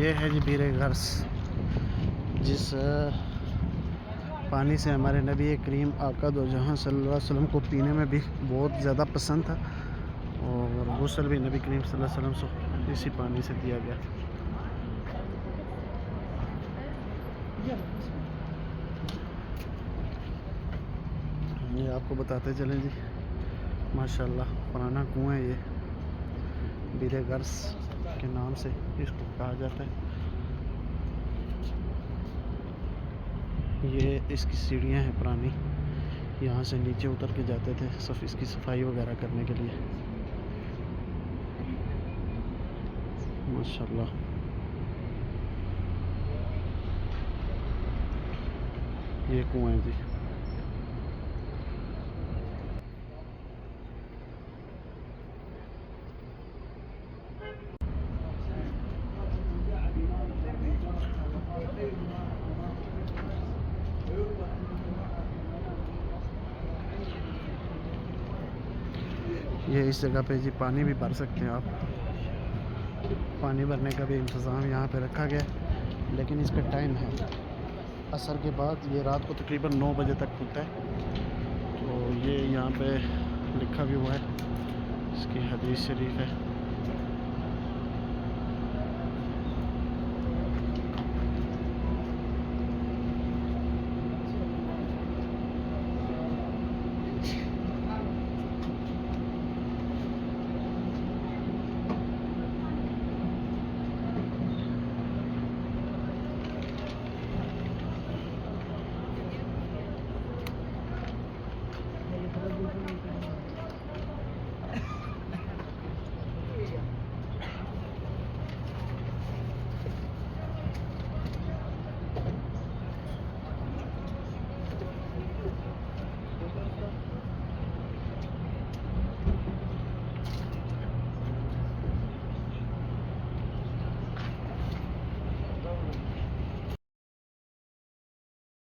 یہ ہے جی بیر غرض، جس پانی سے ہمارے نبی کریم آقا دو جہاں صلی اللہ علیہ وسلم کو پینے میں بھی بہت زیادہ پسند تھا اور غسل بھی نبی کریم صلی اللہ علیہ وسلم سے اسی پانی سے دیا گیا یہ آپ کو بتاتے چلیں جی ماشاءاللہ، پرانا کنواں ہے یہ بیر غرض۔ کے نام سے اس کو کہا جاتا ہے۔ یہ اس کی سیڑھیاں ہیں پرانی۔ یہاں سے نیچے اتر کے جاتے تھے صرف اس کی صفائی وغیرہ کرنے کے لیے۔ ماشاءاللہ۔ یہ کنواں جی۔ یہ اس جگہ پہ جی پانی بھی بھر سکتے ہیں آپ۔ پانی بھرنے کا بھی انتظام یہاں پہ رکھا گیا، لیکن اس کا ٹائم ہے۔ عصر کے بعد یہ رات کو تقریباً نو بجے تک کھلتا ہے۔ تو یہ یہاں پہ لکھا بھی ہوا ہے۔ اس کی حدیث شریف ہے۔